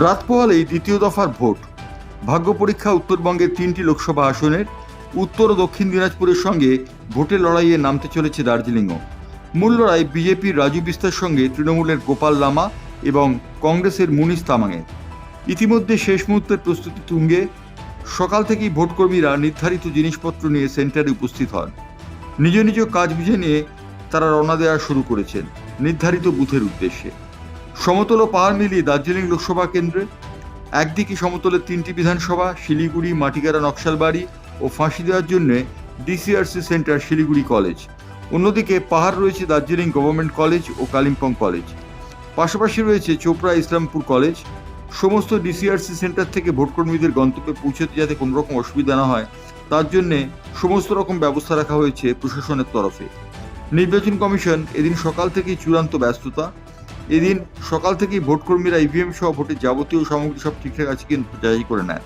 রাত পোহালেই দ্বিতীয় দফার ভোট। ভাগ্য পরীক্ষা উত্তরবঙ্গের তিনটি লোকসভা আসনের, উত্তর ও দক্ষিণ দিনাজপুরের সঙ্গে ভোটের লড়াইয়ে নামতে চলেছে দার্জিলিংও। মূল লড়াই বিজেপির রাজু বিস্তার সঙ্গে তৃণমূলের গোপাল লামা এবং কংগ্রেসের মুনিশ তামাংয়ের ইতিমধ্যে শেষ মুহূর্তের প্রস্তুতি তুঙ্গে। সকাল থেকেই ভোটকর্মীরা নির্ধারিত জিনিসপত্র নিয়ে সেন্টারে উপস্থিত হন। নিজ নিজ কাজ বুঝে নিয়ে তারা রওনা দেওয়া শুরু করেছেন, নির্ধারিত বুথের উদ্দেশ্যে। সমতল ও পাহাড় মিলিয়ে দার্জিলিং লোকসভা কেন্দ্রে, একদিকে সমতলের তিনটি বিধানসভা, শিলিগুড়ি, মাটিগাড়া, নকশালবাড়ি ও ফাঁসি দেওয়ার জন্য ডিসিআরসি সেন্টার, শিলিগুড়ি কলেজ। অন্যদিকে পাহাড় রয়েছে দার্জিলিং গভর্নমেন্ট কলেজ ও কালিম্পং কলেজ। পাশাপাশি রয়েছে চোপড়া ইসলামপুর কলেজ। সমস্ত ডিসিআরসি সেন্টার থেকে ভোটকর্মীদের গন্তব্যে পৌঁছতে যাতে কোনো রকম অসুবিধা না হয়, তার জন্যে সমস্ত রকম ব্যবস্থা রাখা হয়েছে প্রশাসনের তরফে। নির্বাচন কমিশন এদিন সকাল থেকেই চূড়ান্ত ব্যস্ততা এদিন সকাল থেকেই ভোটকর্মীরা ইভিএম সহ ভোটের যাবতীয় সামগ্রী সব ঠিকঠাক আছে কিন্তু যাচাই করে নেয়।